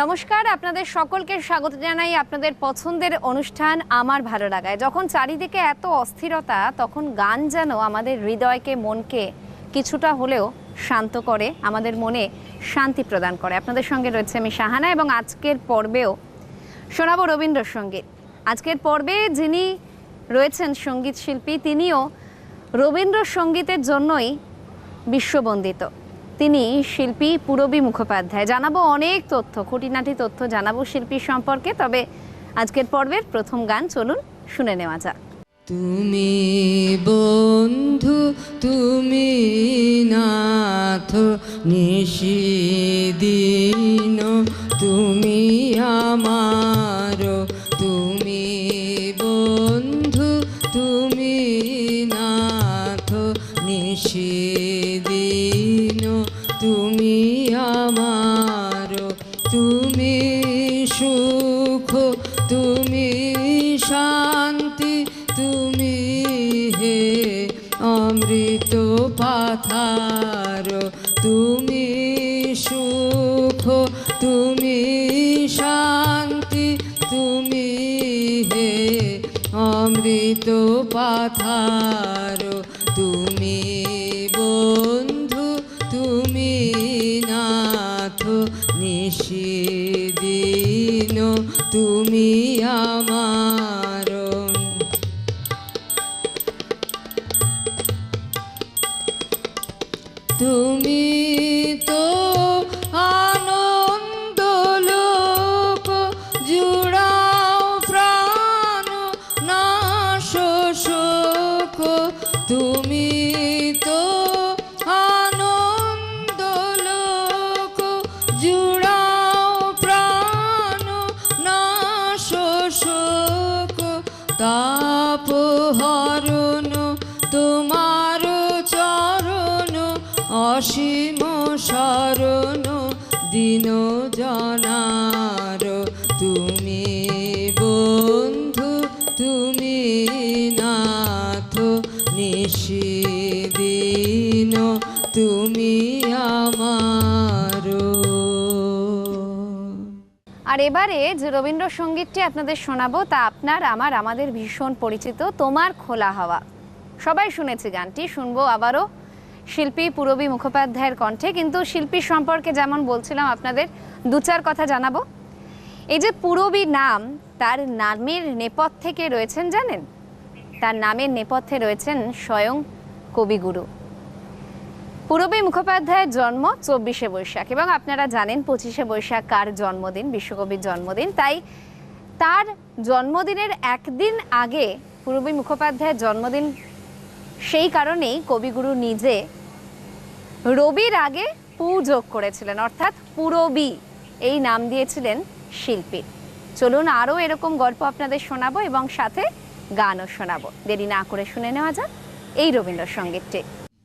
নমস্কার, আপনাদের সকলকে স্বাগত জানাই আপনাদের পছন্দের অনুষ্ঠান আমার ভালো লাগায়। যখন চারিদিকে এত অস্থিরতা, তখন গান যেন আমাদের হৃদয়কে, মনকে কিছুটা হলেও শান্ত করে, আমাদের মনে শান্তি প্রদান করে। আপনাদের সঙ্গে রয়েছে আমি শাহানা এবং আজকের পর্বেও শোনাবো রবীন্দ্রসঙ্গীত। আজকের পর্বে যিনি রয়েছেন সংগীত শিল্পী, তিনিও রবীন্দ্রসঙ্গীতের জন্যই বিশ্ববন্দিত। তিনি শিল্পী পুরবী মুখোপাধ্যায়। জানাব অনেক তথ্য, খুঁটিনাটি তথ্য জানাব শিল্পী সম্পর্কে, তবে আজকের পর্বের প্রথম গান চলুন শুনে নেওয়া যাক। তুমি বন্ধু, তুমি নাথ, নিশিদিন, তুমি আমার दो पाथा। আর এবারে যে রবীন্দ্রসঙ্গীতটি আপনাদের শোনাবো, তা আপনার, আমার, আমাদের ভীষণ পরিচিত, তোমার খোলা হাওয়া। সবাই শুনেছি গানটি, শুনব আবারও। শিল্পী, পুরবী মুখোপাধ্যায়ের কণ্ঠে, কিন্তু শিল্পী সম্পর্কে যেমন বলছিলাম আপনাদের, দু চার কথা জানাব। এই যে পুরবী নাম, তার নামের নেপথ্যে কে রয়েছেন জানেন? তার নামের নেপথ্যে রয়েছেন স্বয়ং কবিগুরু। পূরবী মুখোপাধ্যায়ের জন্ম চব্বিশে বৈশাখ এবং আপনারা জানেন পঁচিশে বৈশাখ কার জন্মদিন, বিশ্বকবির জন্মদিন। তাই তার জন্মদিনের একদিন আগে পূরবী মুখোপাধ্যায়ের জন্মদিন, সেই কারণেই কবিগুরু নিজে রবির আগে পু যোগ করেছিলেন, অর্থাৎ পুরবী এই নাম দিয়েছিলেন শিল্পীর চলুন আরও এরকম গল্প আপনাদের শোনাবো এবং সাথে গানও শোনাবো। দেরি না করে শুনে নেওয়া যাক এই রবীন্দ্রসঙ্গীতটি।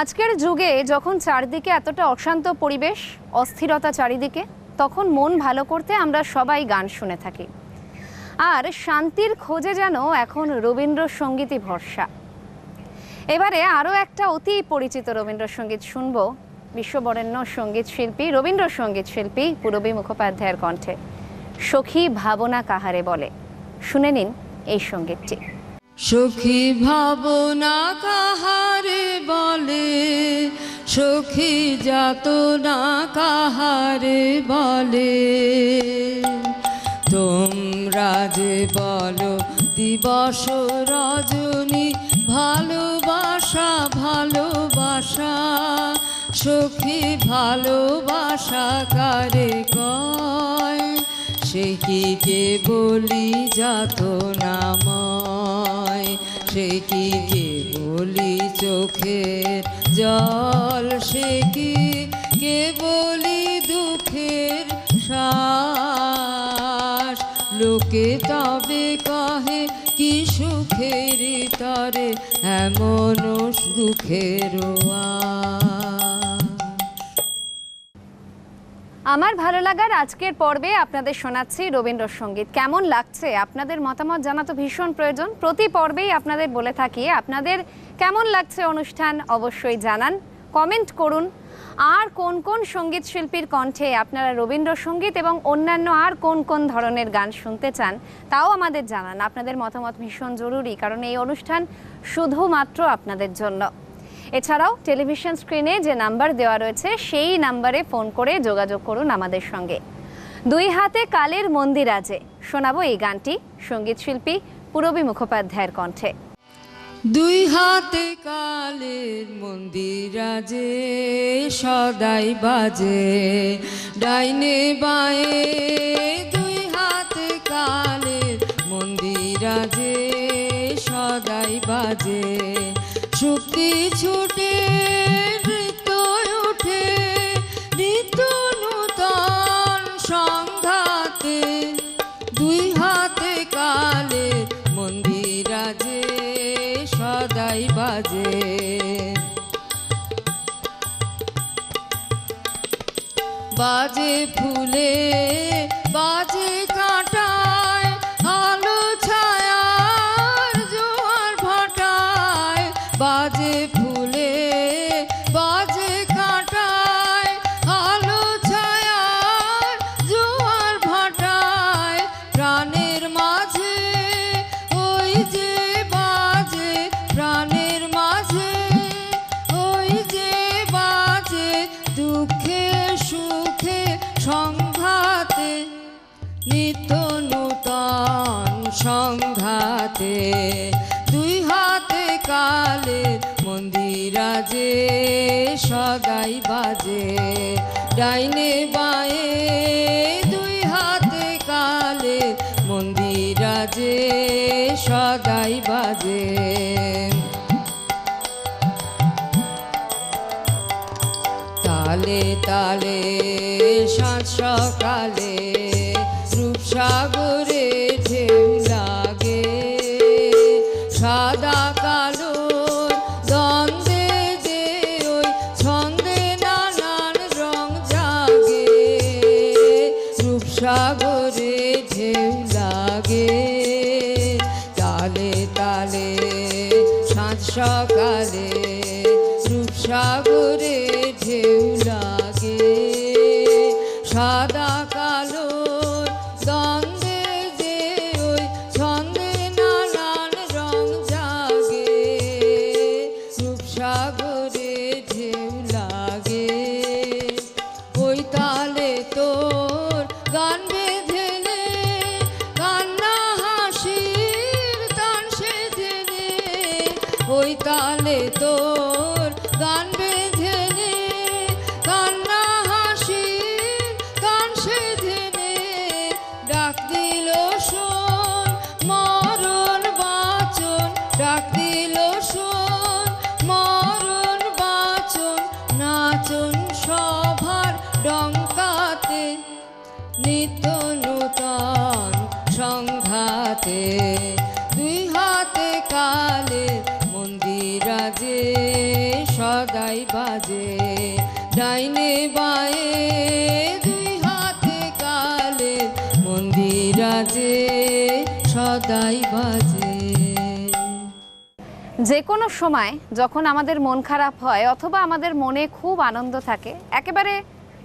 আজকের যুগে যখন চারদিকে এতটা অশান্ত পরিবেশ, অস্থিরতা চারিদিকে, তখন মন ভালো করতে আমরা সবাই গান শুনে থাকি। আর শান্তির খোঁজে যেন এখন রবীন্দ্রসঙ্গীতই ভরসা। এবারে আরও একটা অতি পরিচিত রবীন্দ্রসঙ্গীত শুনব। বিশ্ববরেণ্য সংগীত শিল্পী, রবীন্দ্রসঙ্গীত শিল্পী পূরবী মুখোপাধ্যায়ের কণ্ঠে। সখী ভাবনা কাহারে বলে। শুনে নিন এই সঙ্গীতটি। সখী ভাবনা কাহারে বলে? সখী যাত না কাহারে বলে? তোমরা যে বলো দিবস রজনী, ভালোবাসা ভালোবাসা। সখী ভালোবাসা কারে কয়? সে কি কে বলি যাত নাময় সে কি কে বলি চোখে জল সে কি কে বলি দুঃখের শ্বাস লোকে তবে কহে, কি সুখের তরে, এমন দুঃখের আশ। আমার ভালো লাগার আজকের পর্বে আপনাদের শোনাচ্ছি রবীন্দ্রসঙ্গীত। কেমন লাগছে? আপনাদের মতামত জানা তো ভীষণ প্রয়োজন। প্রতি পর্বেই আপনাদের বলে থাকি, আপনাদের কেমন লাগছে অনুষ্ঠান অবশ্যই জানান। কমেন্ট করুন। আর কোন কোন সংগীত শিল্পীর কণ্ঠে আপনারা রবীন্দ্রসঙ্গীত এবং অন্যান্য আর কোন কোন ধরনের গান শুনতে চান, তাও আমাদের জানান। আপনাদের মতামত ভীষণ জরুরি, কারণ এই অনুষ্ঠান শুধুমাত্র আপনাদের জন্য। এছাড়াও টেলিভিশন স্ক্রিনে যে নাম্বার দেওয়া রয়েছে, সেই নাম্বারে ফোন করে যোগাযোগ করুন আমাদের সঙ্গে। দুই হাতে কালের মন্দির আজে শোনাবো এই গানটি সংগীত শিল্পী পূরবী মুখোপাধ্যায়ের কণ্ঠে। দুই হাতে কালের মন্দির আজে সদাই বাজে। ডাইনে বায়ে দুই হাতে কালের মন্দির আজে সদাই বাজে। শুক্তি ছুটে নৃত্য উঠে নিত্য নূতন সংঘাতে, দুই হাতে কালে মন্দির আজে সদাই বাজে। বাজে ফুলে সদাই বাজে। ডাইনে বায়ে দুই হাতে কালে মন্দির আজে সদাই বাজে। তালে তালে সাত সকালে সাদা কালো মন্দিরাজে সদাই বাজে। ডাইনে বায়ে, দুই হাতে কালে মন্দিরাজে সদাই বাজে। যে কোনো সময় যখন আমাদের মন খারাপ হয় অথবা আমাদের মনে খুব আনন্দ থাকে, একেবারে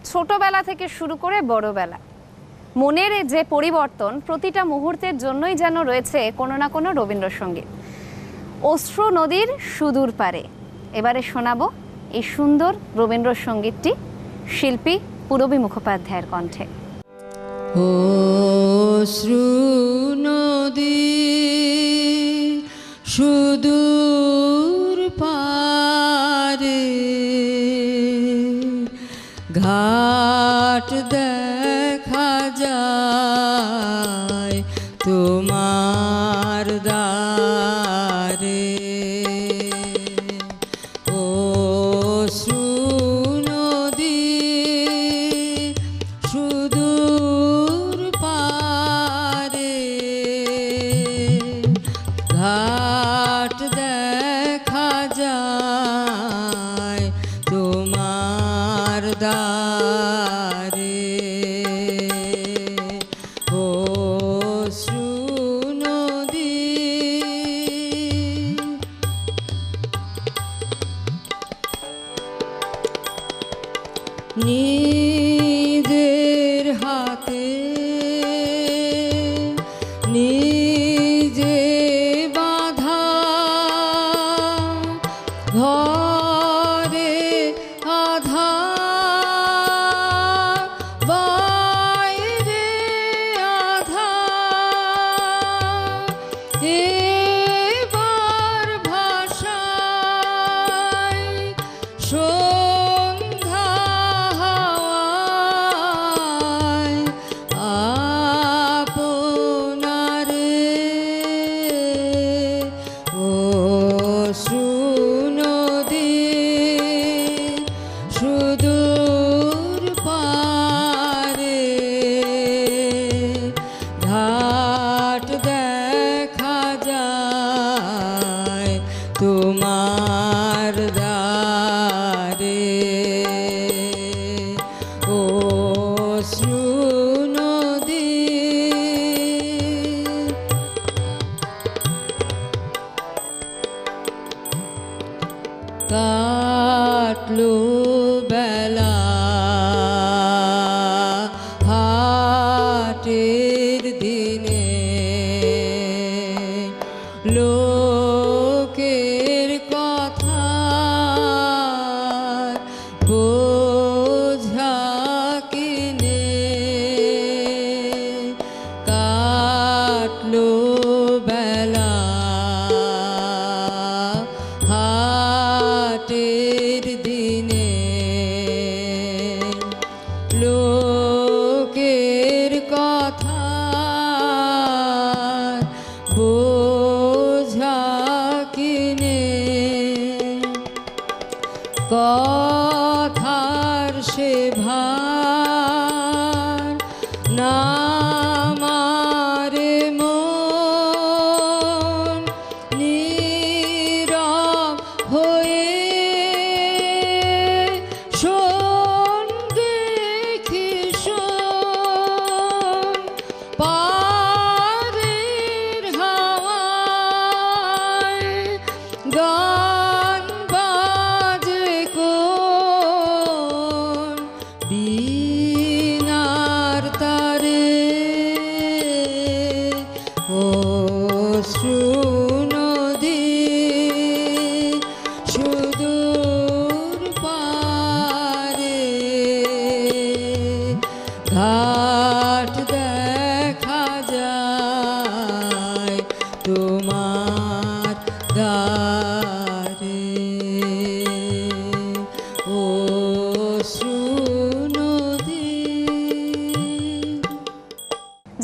ছোটবেলা থেকে শুরু করে বড়বেলা, মনের যে পরিবর্তন প্রতিটা মুহূর্তের জন্যই যেন রয়েছে কোনো না কোনো রবীন্দ্রসঙ্গীত। অশ্রু নদীর সুদূর পারে। এবারে শোনাবো এই সুন্দর রবীন্দ্রসঙ্গীতটি শিল্পী পুরবী মুখোপাধ্যায়ের কণ্ঠে। ও শ্রু নদী সুদূর পারে, ঘাট দেখা যায় তোমার काटलो সে ভাই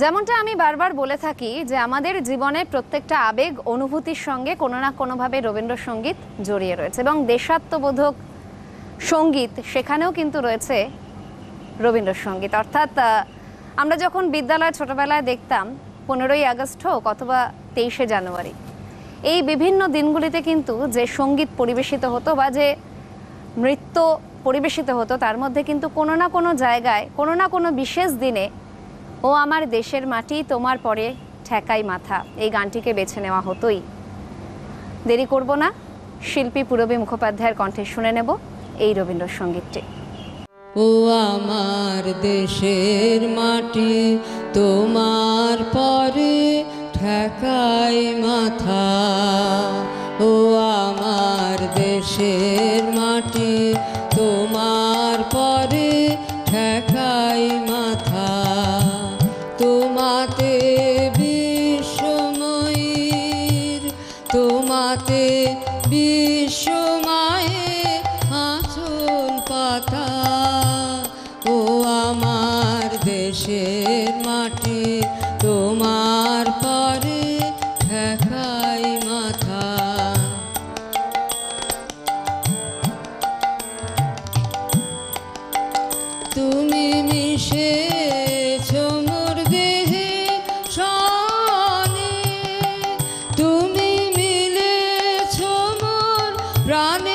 যেমনটা আমি বারবার বলে থাকি যে আমাদের জীবনে প্রত্যেকটা আবেগ অনুভূতির সঙ্গে কোনো না কোনোভাবে রবীন্দ্রসঙ্গীত জড়িয়ে রয়েছে এবং দেশাত্মবোধক সংগীত সেখানেও কিন্তু রয়েছে রবীন্দ্রসঙ্গীত। অর্থাৎ আমরা যখন বিদ্যালয় ছোটবেলায় দেখতাম, পনেরোই আগস্ট হোক অথবা তেইশে জানুয়ারি এই বিভিন্ন দিনগুলিতে কিন্তু যে সংগীত পরিবেশিত হতো বা যে নৃত্য পরিবেশিত হতো, তার মধ্যে কিন্তু কোনো না কোনো জায়গায়, কোনো না কোনো বিশেষ দিনে, ও আমার দেশের মাটি, তোমার পরে ঠেকাই মাথা এই গানটিকে বেছে নেওয়া হতোই। দেরি করব না, শিল্পী পুরবী মুখোপাধ্যায়ের কণ্ঠে শুনে নেব এই রবীন্দ্রসঙ্গীতটি। ও আমার দেশের মাটি, তোমার পরে ঠেকাই মাথা? ও আমার দেশের প্রাণে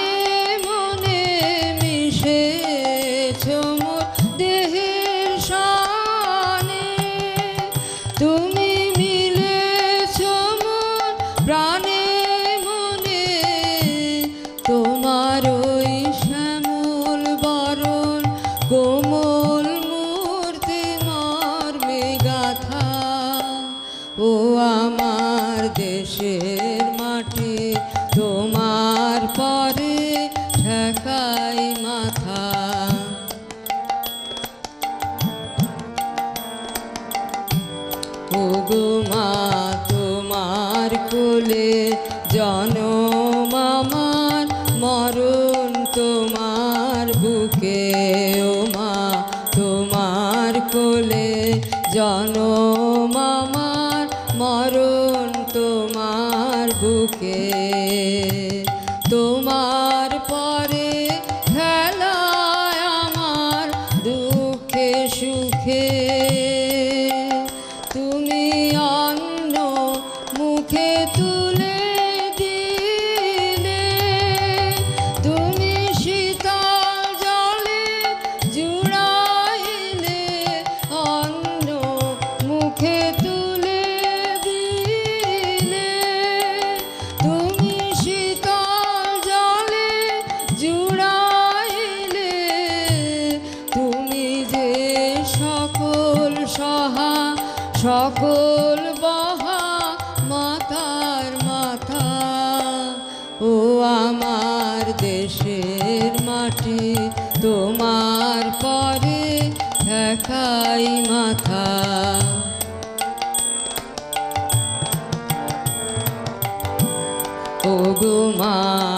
জনম আমার মরণ তোমার বুকে। মাটি তোমার পরে দেখাই মাথা। ও মা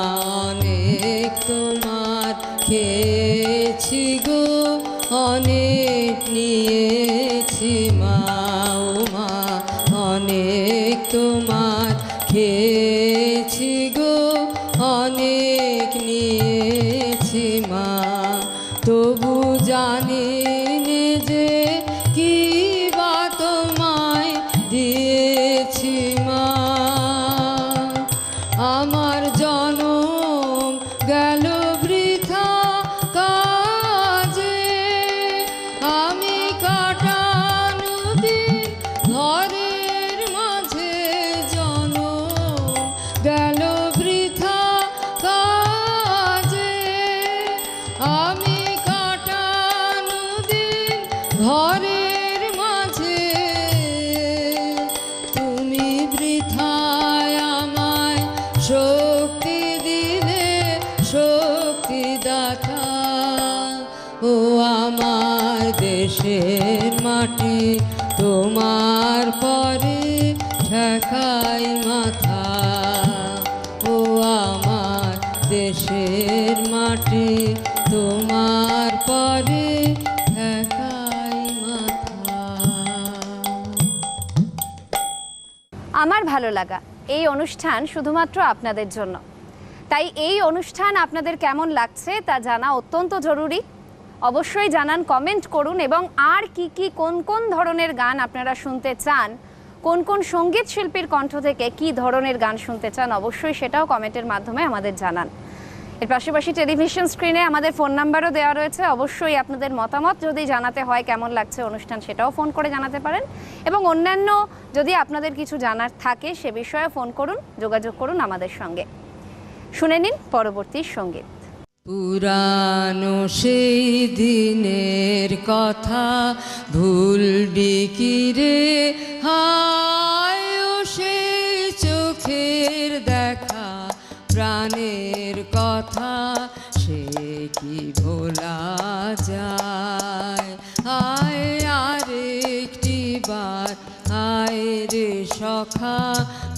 ভালো লাগা। এই অনুষ্ঠান শুধুমাত্র আপনাদের জন্য। তাই এই অনুষ্ঠান আপনাদের কেমন লাগছে তা জানা অত্যন্ত জরুরি। অবশ্যই জানান, কমেন্ট করুন এবং আর কি কি, কোন কোন ধরনের গান আপনারা শুনতে চান, কোন কোন সংগীত শিল্পীর কণ্ঠ থেকে কি ধরনের গান শুনতে চান, অবশ্যই সেটাও কমেন্টের মাধ্যমে আমাদের জানান। এর পাশাপাশি টেলিভিশন স্ক্রিনে আমাদের ফোন নাম্বারও দেওয়া রয়েছে। অবশ্যই আপনাদের মতামত যদি জানাতে হয়, কেমন লাগছে অনুষ্ঠান সেটাও ফোন করে জানাতে পারেন। এবং অন্যান্য যদি আপনাদের কিছু জানার থাকে সে বিষয়ে ফোন করুন, যোগাযোগ করুন আমাদের সঙ্গে। শুনে নিন পরবর্তী সংগীত। পুরানো সেই দিনের কথা ভুলবি কি রে, হায়। প্রাণের কথা, সে কি ভোলা যায়? আয় আরেকটি বার আয় রে সখা,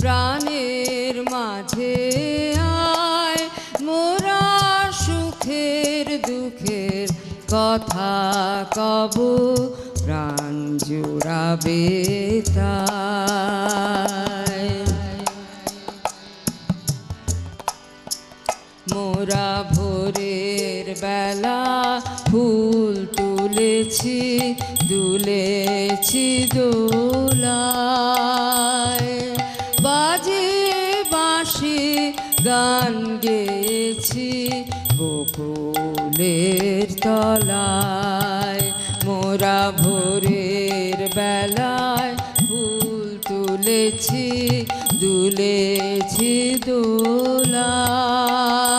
প্রাণের মাঝে আয়। মোরা সুখের, দুঃখের কথা কব, প্রাণ জুড়াবে তাই মোরা ভোরের বেলা ফুল তুলেছি, দুলেছি দোলায়। বাজে বাঁশি, গান গেয়েছি বকুলের তলায়। মোরা ভোরের বেলায় ফুল তুলেছি, দুলেছি দোলায়।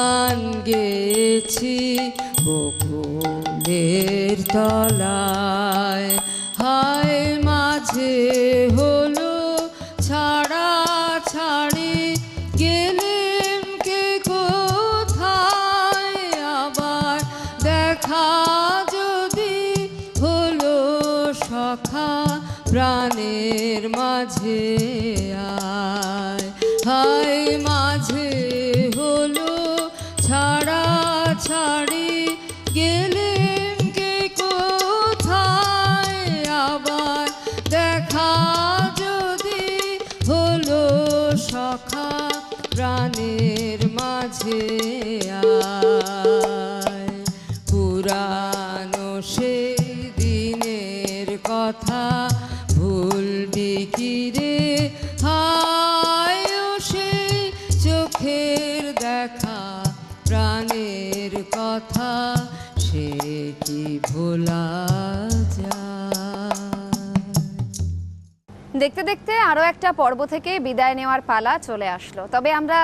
গান গেছি বকুলের তলায়। হায় মাঝে রে হায় সেই চোখের দেখা, প্রাণের কথা, সে কি ভোলা দেখতে দেখতে আরও একটা পর্ব থেকে বিদায় নেওয়ার পালা চলে আসলো। তবে আমরা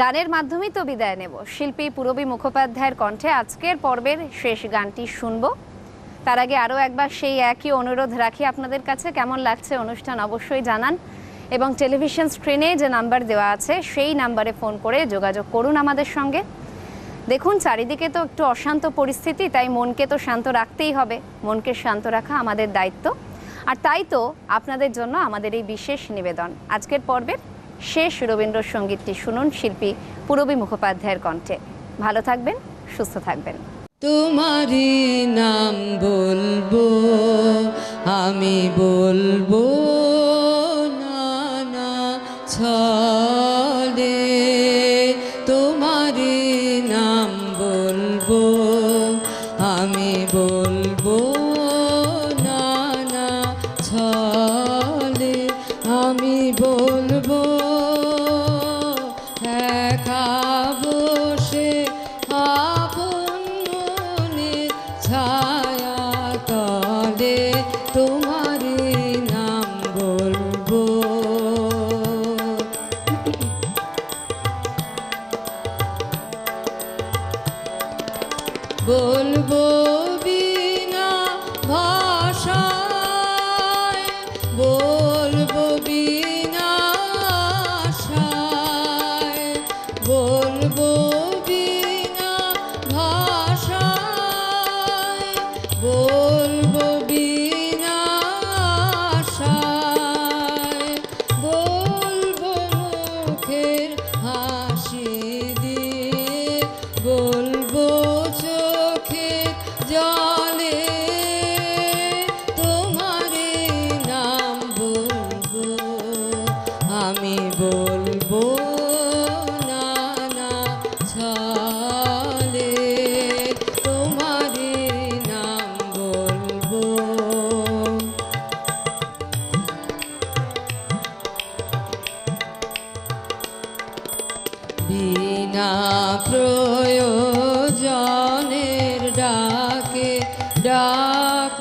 গানের মাধ্যমেই তো বিদায় নেব। শিল্পী পুরবী মুখোপাধ্যায়ের কণ্ঠে আজকের পর্বের শেষ গানটি শুনব। তার আগে আরও একবার সেই একই অনুরোধ রাখি আপনাদের কাছে। কেমন লাগছে অনুষ্ঠান অবশ্যই জানান। এবং টেলিভিশন স্ক্রিনে যে নাম্বার দেওয়া আছে, সেই নাম্বারে ফোন করে যোগাযোগ করুন আমাদের সঙ্গে। দেখুন, চারিদিকে তো একটু অশান্ত পরিস্থিতি, তাই মনকে তো শান্ত রাখতেই হবে। মনকে শান্ত রাখা আমাদের দায়িত্ব। আর তাই তো আপনাদের জন্য আমাদের এই বিশেষ নিবেদন। আজকের পর্বের শেষ রবীন্দ্রসঙ্গীতটি শুনুন শিল্পী পুরবী মুখোপাধ্যায়ের কণ্ঠে। ভালো থাকবেন, সুস্থ থাকবেন। তোমারই নাম বলব আমি বলব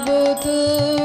vô thương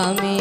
আমি